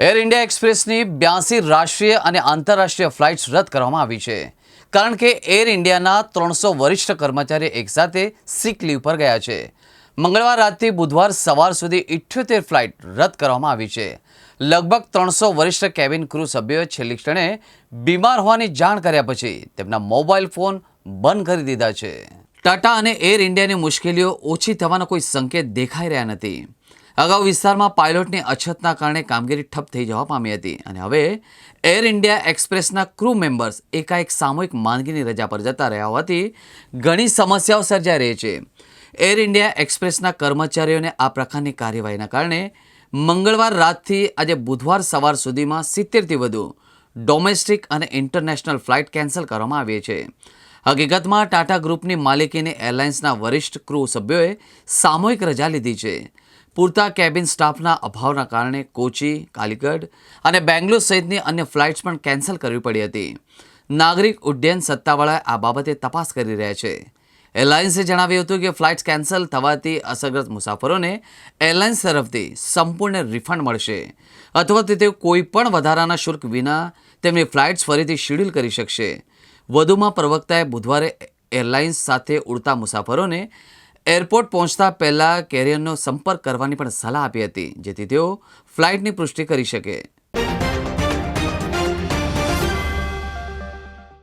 Air India એક્સપ્રેસની બ્યાસી રાષ્ટ્રીય અને આંતરરાષ્ટ્રીય ફ્લાઇટ્સ રદ કરવામાં આવી છે. કારણ કે એર ઇન્ડિયાના ત્રણસો વરિષ્ઠ કર્મચારી એકસાથે સિક લીવ પર ગયા છે. મંગળવાર રાતથી બુધવાર સવાર સુધી ઇઠ્યોતેર ફ્લાઇટ રદ કરવામાં આવી છે. લગભગ ત્રણસો વરિષ્ઠ કેબિન ક્રૂ સભ્યોએ છેલ્લી ક્ષણે બીમાર હોવાની જાણ કર્યા પછી તેમના મોબાઈલ ફોન બંધ કરી દીધા છે. ટાટા અને એર ઇન્ડિયાની મુશ્કેલીઓ ઓછી થવાના કોઈ સંકેત દેખાઈ રહ્યા નથી. અગાઉ વિસ્તારમાં પાયલોટની અછતના કારણે કામગીરી ઠપ થઈ જવા પામી હતી અને હવે એર ઇન્ડિયા એક્સપ્રેસના ક્રૂ મેમ્બર્સ એકાએક સામૂહિક માંદગીની રજા પર જતા રહ્યા હોવાથી ઘણી સમસ્યાઓ સર્જાઈ રહી છે. એર ઇન્ડિયા એક્સપ્રેસના કર્મચારીઓને આ પ્રકારની કાર્યવાહીના કારણે મંગળવાર રાતથી આજે બુધવાર સવાર સુધીમાં સિત્તેરથી વધુ ડોમેસ્ટિક અને ઇન્ટરનેશનલ ફ્લાઇટ કેન્સલ કરવામાં આવી છે. હકીકતમાં ટાટા ગ્રુપની માલિકીની એરલાઇન્સના વરિષ્ઠ ક્રૂ સભ્યોએ સામૂહિક રજા લીધી છે. પૂરતા કેબિન સ્ટાફના અભાવના કારણે કોચી, કાલીગઢ અને બેંગ્લોર સહિતની અન્ય ફ્લાઇટ્સ પણ કેન્સલ કરવી પડી હતી. નાગરિક ઉડ્ડયન સત્તાવાળાએ આ બાબતે તપાસ કરી રહ્યા છે. એરલાઇન્સે જણાવ્યું હતું કે ફ્લાઇટ્સ કેન્સલ થવાથી અસરગ્રસ્ત મુસાફરોને એરલાઇન્સ તરફથી સંપૂર્ણ રિફંડ મળશે. અથવા તો કોઈ પણ વધારાના શુલ્ક વિના તેમની ફ્લાઇટ્સ ફરીથી શેડ્યુલ કરી શકશે. વધુમાં પ્રવક્તાએ બુધવારે એરલાઇન્સ સાથે ઉડતા મુસાફરોને એરપોર્ટ પહોંચતા પહેલાં કેરિયરનો સંપર્ક કરવાની પણ સલાહ આપી હતી, જેથી તેઓ ફ્લાઇટની પુષ્ટિ કરી શકે.